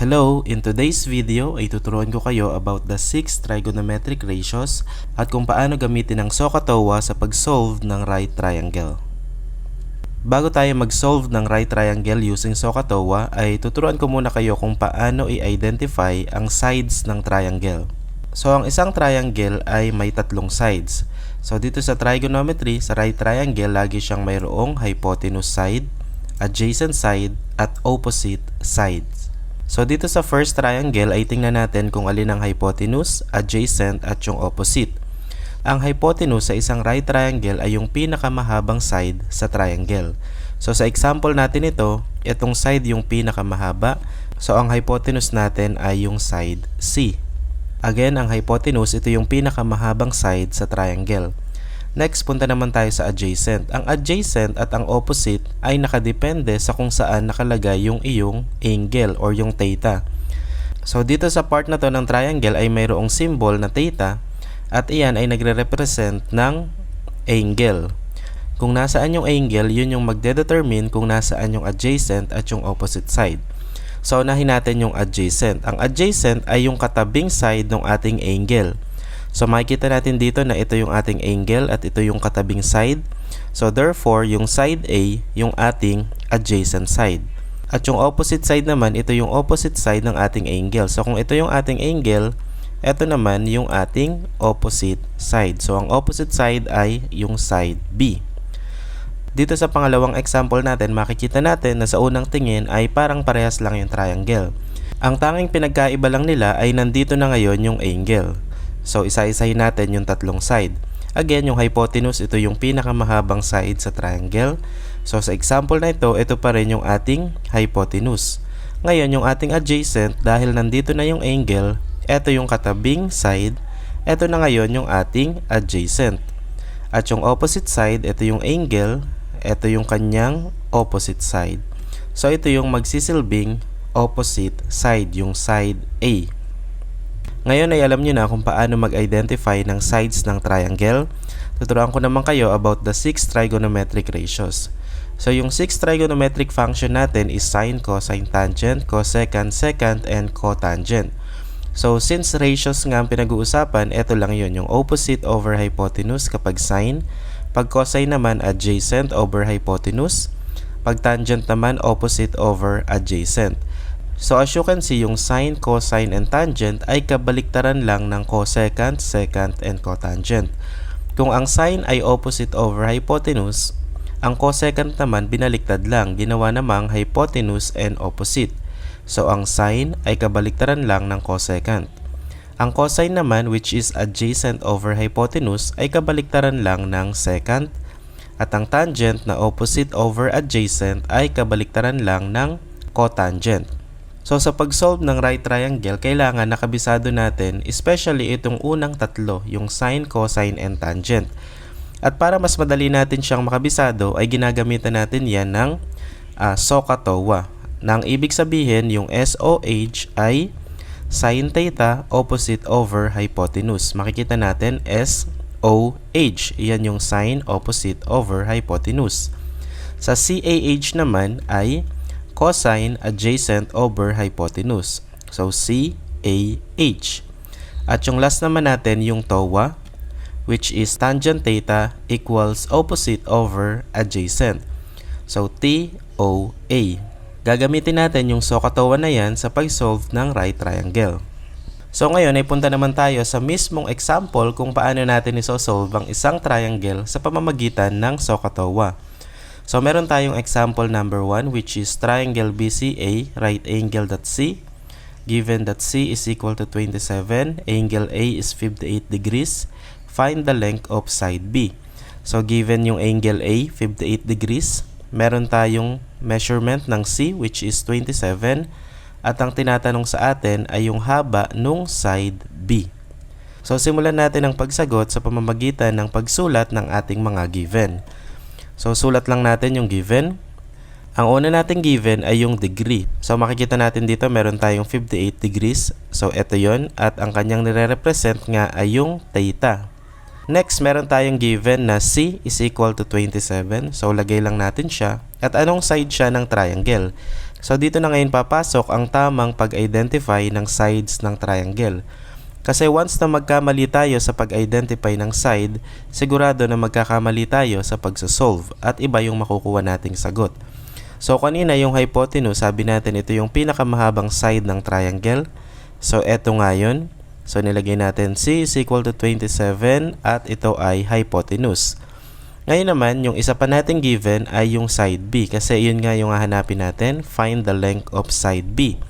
Hello! In today's video ay tuturuan ko kayo about the 6 trigonometric ratios at kung paano gamitin ang SOHCAHTOA sa pag-solve ng right triangle. Bago tayo mag-solve ng right triangle using SOHCAHTOA ay tuturuan ko muna kayo kung paano i-identify ang sides ng triangle. So ang isang triangle ay may tatlong sides. So dito sa trigonometry, sa right triangle, lagi siyang mayroong hypotenuse side, adjacent side, at opposite sides. So dito sa first triangle ay tingnan natin kung alin ang hypotenuse, adjacent at yung opposite. Ang hypotenuse sa isang right triangle ay yung pinakamahabang side sa triangle. So sa example natin ito, itong side yung pinakamahaba. So ang hypotenuse natin ay yung side C. Again, ang hypotenuse ito yung pinakamahabang side sa triangle. Next, punta naman tayo sa adjacent. Ang adjacent at ang opposite ay nakadepende sa kung saan nakalagay yung iyong angle or yung theta. So dito sa part na to ng triangle ay mayroong symbol na theta at iyan ay nagre-represent ng angle. Kung nasaan yung angle, yun yung magde-determine kung nasaan yung adjacent at yung opposite side. So unahin natin yung adjacent. Ang adjacent ay yung katabing side ng ating angle. So makikita natin dito na ito yung ating angle at ito yung katabing side. So therefore, yung side A, yung ating adjacent side. At yung opposite side naman, ito yung opposite side ng ating angle. So kung ito yung ating angle, ito naman yung ating opposite side. So ang opposite side ay yung side B. Dito sa pangalawang example natin, makikita natin na sa unang tingin ay parang parehas lang yung triangle. Ang tanging pinagkaiba lang nila ay nandito na ngayon yung angle. So isa-isahin natin yung tatlong side. Again, yung hypotenuse, ito yung pinakamahabang side sa triangle. So sa example na ito, ito pa rin yung ating hypotenuse. Ngayon, yung ating adjacent, dahil nandito na yung angle, ito yung katabing side, ito na ngayon yung ating adjacent. At yung opposite side, ito yung angle, ito yung kanyang opposite side. So ito yung magsisilbing opposite side, yung side A. Ngayon ay alam nyo na kung paano mag-identify ng sides ng triangle. Tuturuan ko naman kayo about the 6 trigonometric ratios. So yung 6 trigonometric function natin is sine, cosine, tangent, cosecant, secant, and cotangent. So since ratios nga ang pinag-uusapan, ito lang yun, yung opposite over hypotenuse kapag sine, pag cosine naman adjacent over hypotenuse, pag tangent naman opposite over adjacent. So as you can see, yung sine, cosine, and tangent ay kabaliktaran lang ng cosecant, secant, and cotangent. Kung ang sine ay opposite over hypotenuse, ang cosecant naman binaliktad lang, ginawa namang hypotenuse and opposite. So ang sine ay kabaliktaran lang ng cosecant. Ang cosine naman which is adjacent over hypotenuse ay kabaliktaran lang ng secant at ang tangent na opposite over adjacent ay kabaliktaran lang ng cotangent. So sa pag-solve ng right triangle, kailangan nakabisado natin especially itong unang tatlo, yung sine, cosine, and tangent. At para mas madali natin siyang makabisado ay ginagamitan natin yan ng uh, SOHCAHTOA. Nang ibig sabihin yung SOH ay sine theta opposite over hypotenuse. Makikita natin SOH. Yan yung sine opposite over hypotenuse. Sa CAH naman ay cosine adjacent over hypotenuse. So, CAH. At yung last naman natin, yung TOA, which is tangent theta equals opposite over adjacent. So, TOA. Gagamitin natin yung SOHCAHTOA na yan sa pag-solve ng right triangle. So ngayon ay punta naman tayo sa mismong example kung paano natin isosolve ang isang triangle sa pamamagitan ng SOHCAHTOA. So, meron tayong example number 1 which is triangle BCA, right angle that C. Given that C is equal to 27, angle A is 58 degrees, find the length of side B. So, given yung angle A, 58 degrees, meron tayong measurement ng C which is 27 at ang tinatanong sa atin ay yung haba nung side B. So, simulan natin ang pagsagot sa pamamagitan ng pagsulat ng ating mga given. So, sulat lang natin yung given. Ang una nating given ay yung degree. So, makikita natin dito meron tayong 58 degrees. So, ito yon At ang kanyang nire-represent nga ay yung theta. Next, meron tayong given na C is equal to 27. So, lagay lang natin siya. At anong side siya ng triangle? So dito na ngayon papasok ang tamang pag-identify ng sides ng triangle. Kasi once na magkamali tayo sa pag-identify ng side, sigurado na magkakamali tayo sa pagsosolve at iba yung makukuha nating sagot. So kanina yung hypotenuse, sabi natin ito yung pinakamahabang side ng triangle. So eto nga yun. So nilagay natin C is equal to 27 at ito ay hypotenuse. Ngayon naman, yung isa pa nating given ay yung side B kasi yun nga yung hahanapin natin, find the length of side B.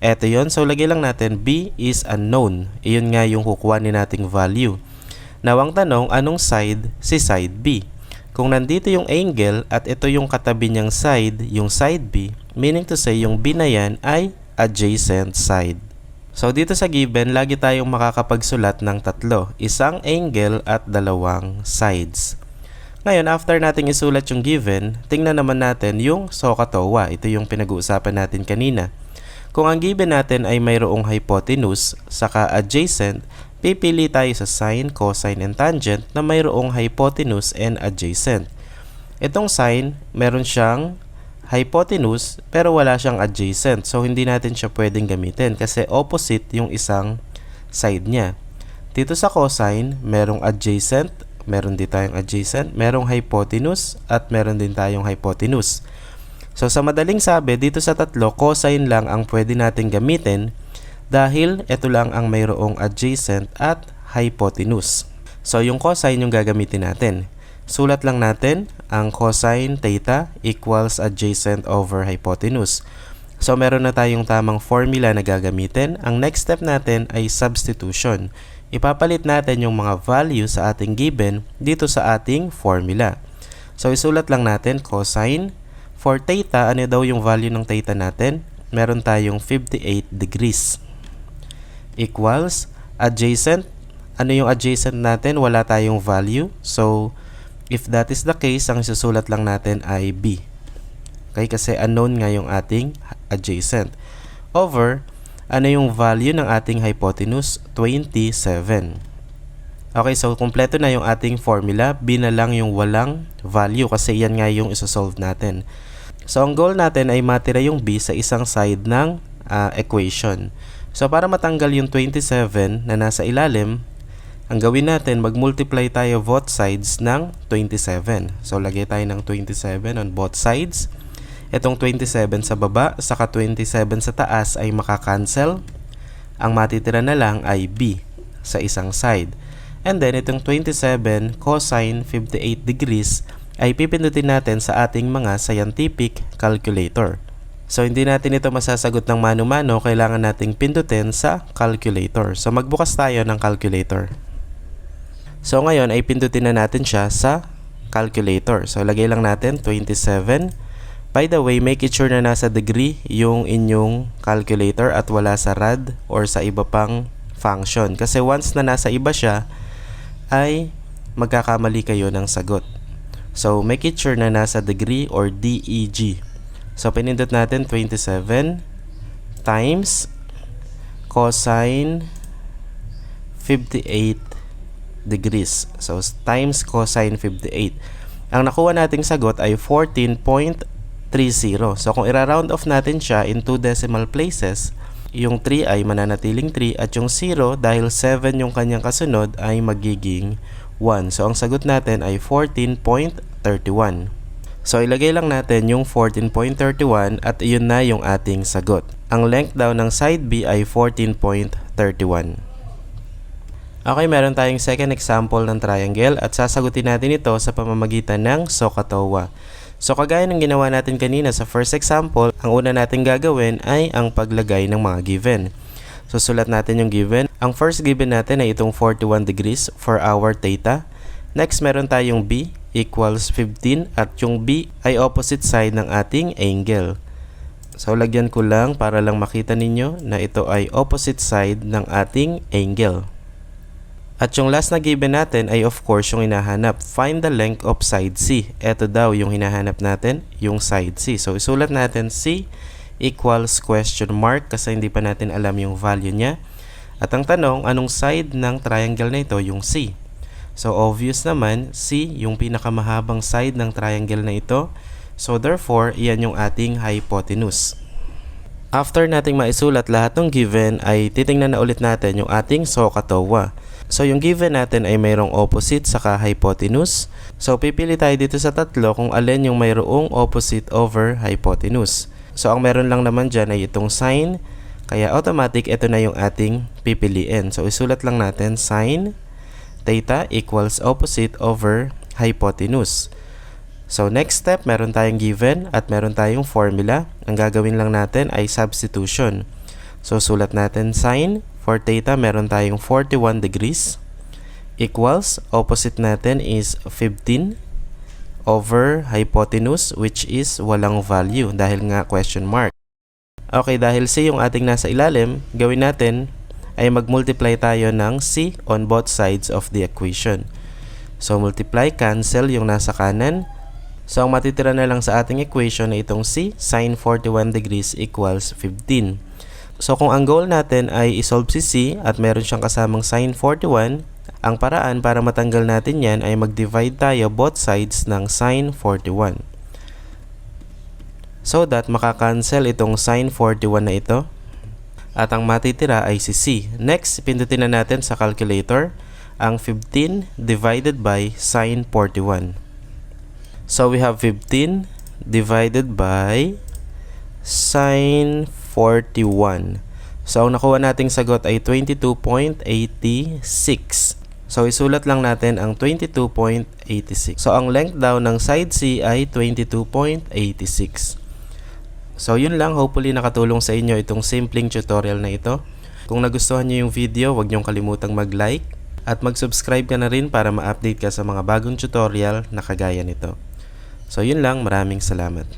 Eto yun, so lagay lang natin B is unknown. Iyon nga yung kukuhanin nating value. Now ang tanong, anong side si side B? Kung nandito yung angle at ito yung katabi niyang side, yung side B, meaning to say yung B na yan ay adjacent side. So dito sa given, lagi tayong makakapagsulat ng tatlo, isang angle at dalawang sides. Ngayon, after nating isulat yung given, tingnan naman natin yung SOHCAHTOA. Ito yung pinag-uusapan natin kanina. Kung ang given natin ay mayroong hypotenuse, saka adjacent, pipili tayo sa sine, cosine, and tangent na mayroong hypotenuse and adjacent. Itong sine, meron siyang hypotenuse pero wala siyang adjacent. So, hindi natin siya pwedeng gamitin kasi opposite yung isang side niya. Dito sa cosine, merong adjacent meron din tayong adjacent, merong hypotenuse, at meron din tayong hypotenuse. So sa madaling sabi, dito sa tatlo, cosine lang ang pwede natin gamitin dahil ito lang ang mayroong adjacent at hypotenuse. So yung cosine yung gagamitin natin. Sulat lang natin ang cosine theta equals adjacent over hypotenuse. So meron na tayong tamang formula na gagamitin. Ang next step natin ay substitution ipapalit natin yung mga value sa ating given dito sa ating formula. So isulat lang natin cosine. For theta, ano daw yung value ng theta natin? Meron tayong 58 degrees. Equals adjacent. Ano yung adjacent natin? Wala tayong value. So if that is the case, ang isusulat lang natin ay b. Okay, kasi unknown nga yung ating adjacent. Over ano yung value ng ating hypotenuse? 27. Okay, so kumpleto na yung ating formula. B na lang yung walang value kasi yan nga yung isosolve natin. So, ang goal natin ay matira yung B sa isang side ng uh, equation. So, para matanggal yung 27 na nasa ilalim, ang gawin natin, mag-multiply tayo both sides ng 27. So, lagay tayo ng 27 on both sides. Itong 27 sa baba, saka 27 sa taas ay makakancel. Ang matitira na lang ay B sa isang side. And then itong 27 cosine 58 degrees ay pipindutin natin sa ating mga scientific calculator. So hindi natin ito masasagot ng mano-mano, kailangan nating pindutin sa calculator. So magbukas tayo ng calculator. So ngayon ay pindutin na natin siya sa calculator. So lagay lang natin 27 By the way, make it sure na nasa degree yung inyong calculator at wala sa rad or sa iba pang function. Kasi once na nasa iba siya, ay magkakamali kayo ng sagot. So, make it sure na nasa degree or DEG. So, pinindot natin 27 times cosine 58 degrees. So, times cosine 58. Ang nakuha nating sagot ay 14.0 3-0. So kung ira-round off natin siya in 2 decimal places, yung 3 ay mananatiling 3 at yung 0 dahil 7 yung kanyang kasunod ay magiging 1. So ang sagot natin ay 14.31. So ilagay lang natin yung 14.31 at iyon na yung ating sagot. Ang length daw ng side B ay 14.31. Okay, meron tayong second example ng triangle at sasagutin natin ito sa pamamagitan ng SOHCAHTOA. So kagaya ng ginawa natin kanina sa first example, ang una natin gagawin ay ang paglagay ng mga given. So sulat natin yung given. Ang first given natin ay itong 41 degrees for our theta. Next meron tayong B equals 15 at yung B ay opposite side ng ating angle. So lagyan ko lang para lang makita ninyo na ito ay opposite side ng ating angle. At yung last na given natin ay of course yung hinahanap. Find the length of side C. Ito daw yung hinahanap natin, yung side C. So isulat natin C equals question mark kasi hindi pa natin alam yung value niya. At ang tanong, anong side ng triangle na ito? Yung C. So obvious naman, C yung pinakamahabang side ng triangle na ito. So therefore, iyan yung ating hypotenuse. After nating maisulat lahat ng given ay titingnan na ulit natin yung ating SOHCAHTOA. So yung given natin ay mayroong opposite saka hypotenuse. So pipili tayo dito sa tatlo kung alin yung mayroong opposite over hypotenuse. So ang meron lang naman dyan ay itong sine. Kaya automatic ito na yung ating pipiliin. So isulat lang natin sine theta equals opposite over hypotenuse. So next step, meron tayong given at meron tayong formula. Ang gagawin lang natin ay substitution. So sulat natin sine for theta meron tayong 41 degrees equals opposite natin is 15 over hypotenuse which is walang value dahil nga question mark. Okay, dahil C yung ating nasa ilalim, gawin natin ay mag-multiply tayo ng C on both sides of the equation. So multiply, cancel yung nasa kanan, So, ang matitira na lang sa ating equation na itong C, sine 41 degrees equals 15. So, kung ang goal natin ay isolve si C at meron siyang kasamang sine 41, ang paraan para matanggal natin yan ay mag-divide tayo both sides ng sine 41. So that makakancel itong sine 41 na ito. At ang matitira ay si C. Next, pindutin na natin sa calculator ang 15 divided by sine 41. So we have 15 divided by sine 41. So ang nakuha nating sagot ay 22.86. So isulat lang natin ang 22.86. So ang length daw ng side C ay 22.86. So yun lang, hopefully nakatulong sa inyo itong simpleng tutorial na ito. Kung nagustuhan niyo yung video, huwag niyong kalimutang mag-like at mag-subscribe ka na rin para ma-update ka sa mga bagong tutorial na kagaya nito. So yun lang, maraming salamat.